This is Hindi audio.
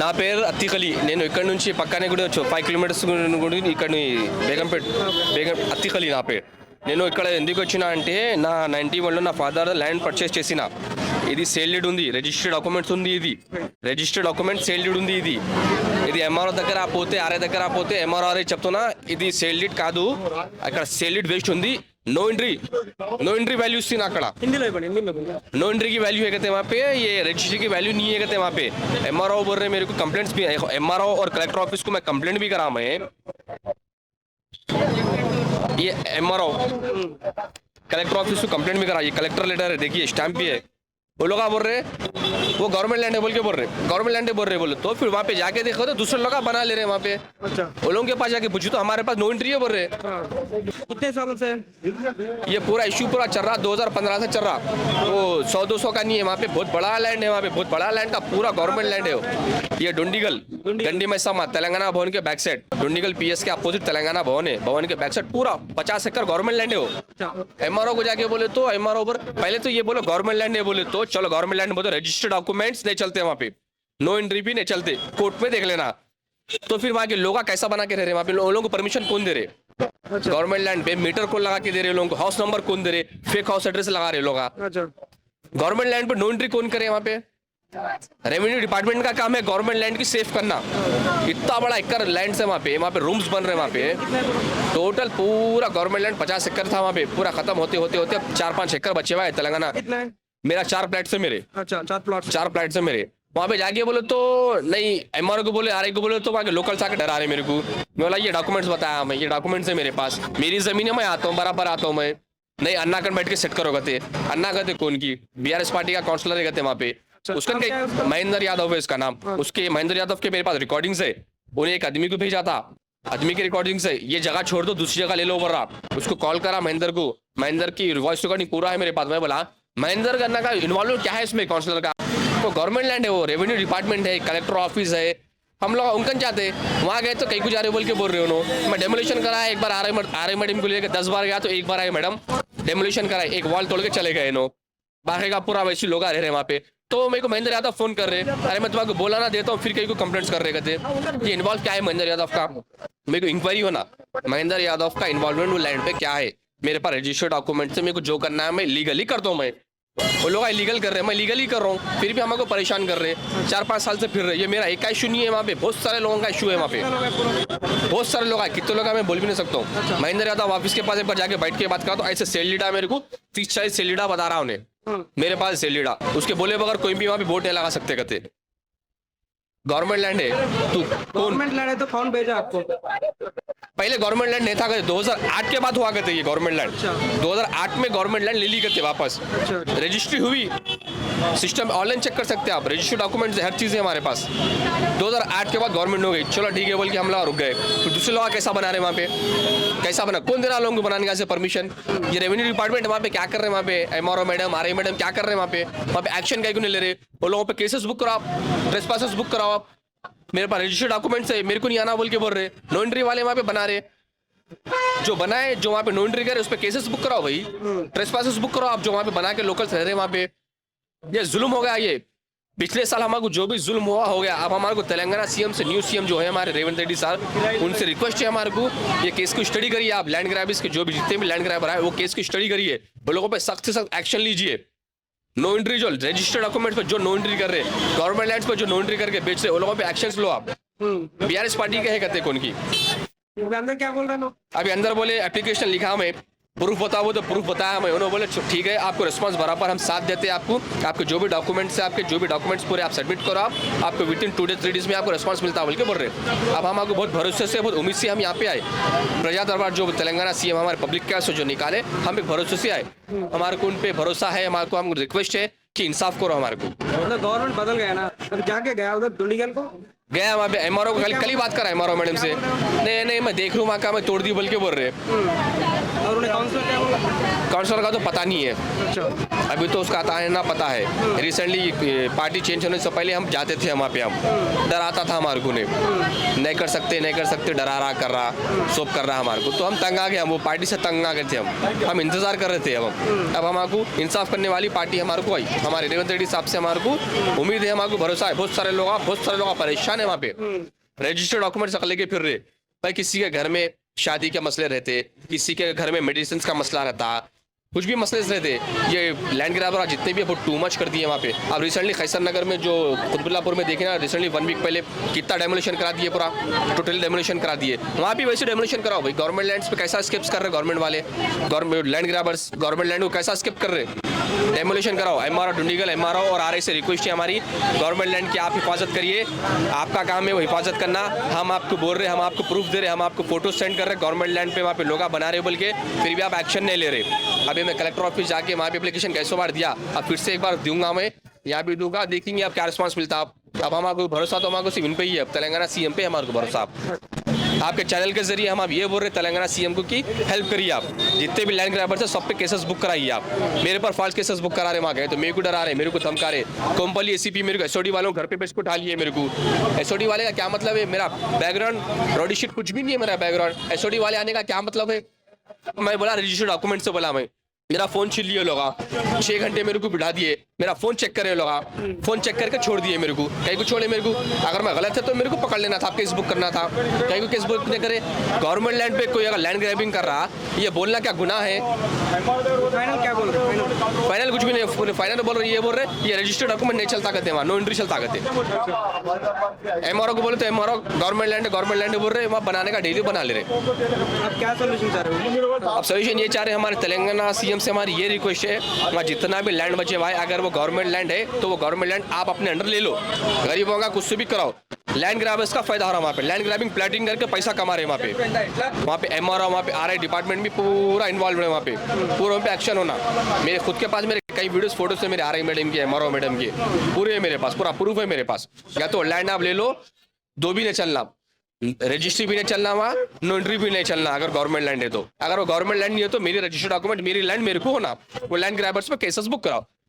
నా పేరు అత్తికలి నేను ఇక్కడ నుంచి పక్కనే కూడా ఫైవ్ కిలోమీటర్స్ కూడా ఇక్కడ బేగంపేట్ బేగం అత్తికలి నా పేరు. నేను ఇక్కడ ఎందుకు వచ్చినా అంటే నా నైంటీ వన్లో నా ఫాదర్ ల్యాండ్ పర్చేస్ చేసిన. ఇది సేల్డ్ ఉంది. రిజిస్టర్డ్ డాక్యుమెంట్స్ ఉంది ఇది. రిజిస్టర్డ్ డాక్యుమెంట్ సేల్డ్ ఉంది ఇది. ఇది ఎంఆర్ఓ దగ్గర పోతే ఆర్ఏ దగ్గర పోతే ఎంఆర్ఆర్ఐ చెప్తున్నా. ఇది సేల్డ్ కాదు. అక్కడ సేల్డ్ వేస్ట్ ఉంది. No entry no entry value थी ना अकड़ा हिंदी में हिंदी में नो एंट्री की वैल्यू है कहते हैं वहाँ पे ये रजिस्ट्री की वैल्यू नहीं है कहते हैं वहाँ पे। एम बोल रहे मेरे को कंप्लेंट्स भी एम और कलेक्टर ऑफ़िस को मैं कंप्लेंट भी करा मैं। ये एमआरओ कलेक्टर ऑफ़िस को कंप्लेंट भी करा। ये कलेक्टर लेटर है देखिए स्टैंप भी है। वो लोग बोल रहे वो गवर्नमेंट लैंड है बोल के बोल रहे। गवर्नमेंट लैंड है बोल रहे बोले तो फिर वहाँ पे जाके देखो तो दूसरे लोग बना ले रहे हैं वहाँ पे। अच्छा। वो लोगों के पास जाके पूछो तो हमारे पास नो एंट्री है बोल रहे। हाँ कितने साल से? ये पूरा इशू पूरा चल रहा 2015 से चल रहा। वो सौ दो सौ का नहीं है वहाँ पे बहुत बड़ा लैंड है वहाँ पे बहुत बड़ा लैंड का पूरा गवर्नमेंट लैंड है ये डुंडीगल गंडी में समा तेलंगाना भवन के बैक साइड डुंडीगल पीएस के अपोजिट तेलंगाना भवन है भवन के बैक साइड पूरा पचास एकड़ गवर्नमेंट लैंड है वो। अच्छा। एमआरओ को जाके बोले तो एमआरओ पर पहले तो ये बोलो गवर्नमेंट लैंड है बोले तो चलो गवर्नमेंट लैंड बोले रजिस्टर्ड डॉक्यूमेंट्स नहीं चलते वहाँ पे। नो एंट्री भी नहीं चलते। कोर्ट में देख लेना। तो फिर वहाँ के लोग कैसा बना के रह रहे हैं? वहाँ पे लोगों को परमिशन कौन दे रहे? अच्छा। गवर्नमेंट लैंड पे मीटर को लगा के दे रहे लोगों को। हाउस नंबर कौन दे रहे? फेक हाउस एड्रेस लगा रहे लोग। अच्छा। गवर्नमेंट लैंड पे नो एंट्री कौन करे वहाँ पे? रेवेन्यू डिपार्टमेंट का काम है गवर्नमेंट लैंड की सेफ़ करना। इतना बड़ा एकड़ लैंड है वहाँ पे। वहाँ पे रूम्स बन रहे हैं वहाँ पे। टोटल पूरा गवर्नमेंट लैंड पचास एकड़ था वहाँ पे। पूरा खत्म होते होते होते अब चार पाँच एकड़ बचे हुआ है तेलंगाना। मेरा चार फ्लैट से मेरे। अच्छा चार प्लॉट चार फ्लैट से मेरे। वहाँ पे जाके बोले तो नहीं एम को बोले आर को बोले तो वहाँ के लोकल आके डरा रहे मेरे को। मैं बोला ये डॉक्यूमेंट्स बताया मैं ये डॉक्यूमेंट्स है मेरे पास। मेरी ज़मीन है मैं आता हूँ बराबर आता हूँ मैं। नहीं अन्ना कर बैठ के सेट करो कहते अन्ना कहते कौन की? बीआरएस पार्टी का काउंसलर है कहते वहाँ पे। उसका नाम क्या कहीं महेंद्र यादव है इसका नाम। उसके महेंद्र यादव के मेरे पास रिकॉर्डिंग्स है। उन्हें एक आदमी को भेजा था। आदमी की रिकॉर्डिंग से ये जगह छोड़ दो दूसरी जगह ले लो बोल रहा उसको कॉल करा महेंद्र को। महेंद्र की वॉइस रिकॉर्डिंग पूरा है मेरे पास। मैं बोला महेंद्र करना का इन्वॉल्व क्या है इसमें काउंसिलर का? वो गवर्नमेंट लैंड है वो रेवेन्यू डिपार्टमेंट है कलेक्टर ऑफ़िस है। हम लोग उनकन जाते वहाँ गए तो कहीं को जा रहे बोल के बोल रहे हो उन्होंने मैं डेमोलेशन कराया, एक बार आ रहे आ रहे मैडम को लेकर दस बार गया तो एक बार आए मैडम डेमोलेशन कराए, एक वॉल तोड़ के चले गए नो। बाकी का पूरा वैसे लोग आ रहे हैं वहाँ पे। तो मेरे को महेंद्र यादव फ़ोन कर रहे अरे मैं तुम्हारे बोला ना, देता हूँ, फिर कहीं को कंप्लेंट्स कर रहे कहते ये इन्वॉल्व क्या है महेंद्र यादव का? मेरे को इंक्वायरी होना महेंद्र यादव का इन्वॉल्वमेंट वो लैंड पे क्या है? मेरे पास रजिस्टर्ड डॉक्यूमेंट से मेरे को जो करना है, मैं लीगली करता हूँ मैं। वो लोग इलीगल कर रहे हैं। मैं लीगली कर रहा हूँ। फिर भी हमको परेशान कर रहे हैं। चार पाँच साल से फिर रहे हैं। ये मेरा एक का इशू नहीं है वहाँ पे। बहुत सारे लोगों का इशू है वहाँ पे। है बहुत सारे लोग आए कितने लोग हैं मैं बोल भी नहीं सकता हूँ। महेंद्र यादव ऑफ़िस के पास एक बार जाके बैठ के बात करा तो ऐसे सेल लीडा मेरे को तीस चालीस सेल लीडा बता रहा उन्हें। हाँ मेरे पास सेल लीडा उसके बोले बगैर कोई भी वहाँ पे वोट नहीं लगा सकते कहते। गवर्नमेंट लैंड है। तू गवर्नमेंट लैंड है तो फ़ोन भेजा आपको? पहले गवर्नमेंट लैंड नहीं था दो हज़ार आठ के बाद हुआ करते ये गवर्नमेंट लैंड। दो हज़ार आठ में गवर्नमेंट लैंड ले ली करते वापस। अच्छा अच्छा। रजिस्ट्री हुई। सिस्टम ऑनलाइन चेक कर सकते हैं आप। रजिस्टर्ड डॉक्यूमेंट्स हर चीज़ हमारे पास। 2008 के बाद गवर्नमेंट हो गई। चलो ठीक है, बोल के हम लोग रुक गए। फिर दूसरे लोग कैसा बना रहे वहाँ पे? कैसा बना? कौन दे रहा लोगों को बनाने का परमिशन ये रेवेन्यू डिपार्टमेंट वहाँ पे क्या कर रहे हैं वहाँ पे? एम मैडम आर मैडम क्या कर रहे हैं वहाँ पे? वहाँ पे एक्शन क्या क्यों नहीं ले रहे वो लोगों पे केसेस बुक कराओ ट्रेस पासेस बुक कराओ आप। मेरे पास रजिस्टर्ड डॉक्यूमेंट्स है, मेरे को नहीं आना बोल के बोल रहे। नो एंट्री वाले वहाँ पे बना रहे। जो बनाए, जो वहाँ पे नो एंट्री करे, उस पर केसेस बुक कराओ भाई। ट्रेस बुक कराओ आप, जो वहाँ पे बना के लोकल्स रह रहे हैं वहाँ पे। ये जुल्म हो गया ये। पिछले साल हमारे को जो भी जुल्म हुआ हो गया। अब हमारे को तेलंगाना सीएम से न्यू सीएम जो है हमारे रेवंत रेड्डी साहब उनसे रिक्वेस्ट है हमारे को। ये केस को स्टडी करिए आप लैंड ग्रैबिस के जो भी जितने भी लैंड ग्रैबर आए वो केस की स्टडी करिए। वो लोगों पे सख्त से सख्त एक्शन लीजिए। नो एंट्री जो रजिस्टर्ड डॉक्यूमेंट्स पर जो नो एंट्री कर रहे हैं गवर्नमेंट लैंड्स पर जो नो एंट्री करके बेच रहे हैं वो लोगों पे एक्शन लो आप। हम्म। बीआरएस पार्टी के है कहते कौन की? अंदर क्या बोल रहे हैं अभी अंदर बोले एप्लीकेशन लिखा मैं प्रूफ बताओ तो प्रूफ बताया मैं उन्होंने बोले ठीक है, आपको रिस्पांस बराबर, हम साथ देते हैं आपको। आपके जो भी डॉक्यूमेंट्स है आपके जो भी डॉक्यूमेंट्स पूरे आप सबमिट करो आप। आपको within two days three days में आपको रिस्पांस मिलता है, बोल के बोल रहे अब हम आपको बहुत भरोसे से, बहुत उम्मीद से हम यहाँ पे आए। प्रजा दरबार जो तेलंगाना सीएम हमारे पब्लिक से जो निकाले, हम एक भरोसे से आए। हमारे को उन पे भरोसा है, हमारे को हम रिक्वेस्ट है कि इंसाफ करो हमारे को। मतलब गवर्नमेंट बदल गया ना जाके गया उधर दुंडीगल को? गया वहाँ पे एम आर कल कल ही बात करा एम आर ओ मैडम से। नहीं नहीं मैं देख लूँ वहाँ का मैं तोड़ दी बोल के बोल रहे हैं। और उन्हें काउंसलर काउंसलर का तो पता नहीं है। अच्छा। अभी तो उसका आता है ना पता है। रिसेंटली पार्टी चेंज होने से पहले हम जाते थे वहाँ पे हम। डर आता था हमारे को नहीं। कर सकते, नहीं कर सकते, डरा रहा, कर रहा, सोप कर रहा हमारे को। तो हम तंग आ गए, हम वो पार्टी से तंग आ गए थे हम। हम इंतज़ार कर रहे थे अब हम। अब हमारे इंसाफ करने वाली पार्टी हमारे को आई। हमारे रेवंत रेड्डी साहब से हमारे को उम्मीद है, हमारे को भरोसा है। बहुत सारे लोग बहुत सारे लोग परेशान है वहाँ पे। रजिस्टर्ड डॉक्यूमेंट्स लेके फिर रहे भाई, किसी के घर में शादी के मसले रहते, किसी के घर में मेडिसिन का मसला रहता कुछ भी मसले रहते ये लैंड ग्रैबर जितने भी है वो टू मच कर दिए वहाँ पे। अब रिसेंटली खैसर नगर में जो कुतबुल्लापुर में देखे ना रिसेंटली वन वीक पहले कितना डेमोलेशन करा दिए पूरा। टोटली डेमोलेशन करा दिए। वहाँ भी वैसे डेमोलेशन कराओ भाई। गवर्नमेंट लैंड्स पे कैसा स्किप्स कर रहे गवर्नमेंट वाले? Government land grabbers government land को कैसा स्किप कर रहे डेमोलेशन कराओ। M R Dundigal M R और आर से रिक्वेस्ट है हमारी गवर्नमेंट लैंड की आप हिफाजत करिए। आपका काम है वो हिफाजत करना। हम आपको बोल रहे हम आपको प्रूफ दे रहे हम आपको फ़ोटो सेंड कर रहे गवर्नमेंट लैंड पे वहाँ पे लोग बना रहे बोल के, फिर भी आप एक्शन नहीं ले रहे। अभी मैं कलेक्टर ऑफ़िस जाके वहाँ पे एप्लीकेशन कैसो बार दिया। अब फिर से एक बार दूँगा मैं। यहाँ भी दूँगा। देखेंगे आप क्या रिस्पॉन्स मिलता। है अब अब हमारे भरोसा तो हमारे को पे ही है। अब तेलंगाना सीएम पे हमारे को भरोसा। आप आपके चैनल के ज़रिए हम आप ये बोल रहे हैं, तेलंगाना सीएम को कि हेल्प करिए आप। जितने भी लैंड ग्रैबर्स है सब पे केसेस बुक कराइए आप। मेरे पर फॉल्स केसेस बुक करा रहे वहाँ गए तो मेरे को डरा रहे मेरे को धमका रहे कोम्पली एसीपी मेरे को एसओडी वालों घर पे बेच को ढालिए मेरे को। एसओडी वाले का क्या मतलब है? मेरा बैकग्राउंड रॉडी शीट कुछ भी नहीं है मेरा बैकग्राउंड एसओडी वाले आने का क्या मतलब है? मैं बोला रजिस्टर्ड डॉक्यूमेंट से बोला मैं। मेरा फ़ोन छीन लिए लोग। छह घंटे मेरे को बिठा दिए। मेरा फ़ोन चेक करे लोग। फ़ोन चेक करके छोड़ दिए मेरे को। कहीं को छोड़े मेरे को। अगर मैं गलत है तो मेरे को पकड़ लेना था केस बुक करना था। कहीं को केस बुक नहीं करे। गवर्नमेंट लैंड पे कोई अगर लैंड ग्रैबिंग कर रहा ये बोलना क्या गुना है? फाइनल क्या बोल रहे फाइनल कुछ भी नहीं फाइनल बोल रहे ये बोल रहे ये रजिस्टर्ड डॉक्यूमेंट नहीं चलता करते वहाँ नो एंट्री चलता करते। एम को बोले तो M government land government land बोल रहे वहाँ बनाने का डेली बना ले रहे। अब क्या सोल्यूशन चाह रहे हो? अब सोल्यूशन ये चाह रहे हमारे तेलंगाना सीएम से हमारी ये रिक्वेस्ट है, वहाँ जितना भी लैंड बचे है अगर वो गवर्नमेंट लैंड है तो वो गवर्नमेंट लैंड आप अपने अंडर ले लो। गरीबों का कुछ भी कराओ। लैंड ग्रैबर्स का फ़ायदा हो रहा है वहाँ पे। लैंड ग्रैबिंग प्लाटिंग करके पैसा कमा रहे हैं वहाँ पे। वहाँ पे एम आर वहाँ पे आर डिपार्टमेंट भी पूरा इन्वॉल्व है वहाँ पे। पूरा वहाँ पे एक्शन होना। मेरे खुद के पास मेरे कई वीडियोस फ़ोटोज़ है मेरे आर मैडम के एम मैडम के। पूरे है मेरे पास, पूरा प्रूफ है मेरे पास। या तो लैंड आप ले लो दो भी नहीं चलना। रजिस्ट्री भी नहीं चलना वहाँ नो एंट्री भी नहीं चलना, अगर गवर्नमेंट लैंड है तो। अगर वो गवर्नमेंट लैंड नहीं है तो मेरी रजिस्टर डॉक्यूमेंट मेरी लैंड मेरे को होना। वो लैंड ग्राइबर्स पे केसेस बुक कराओ।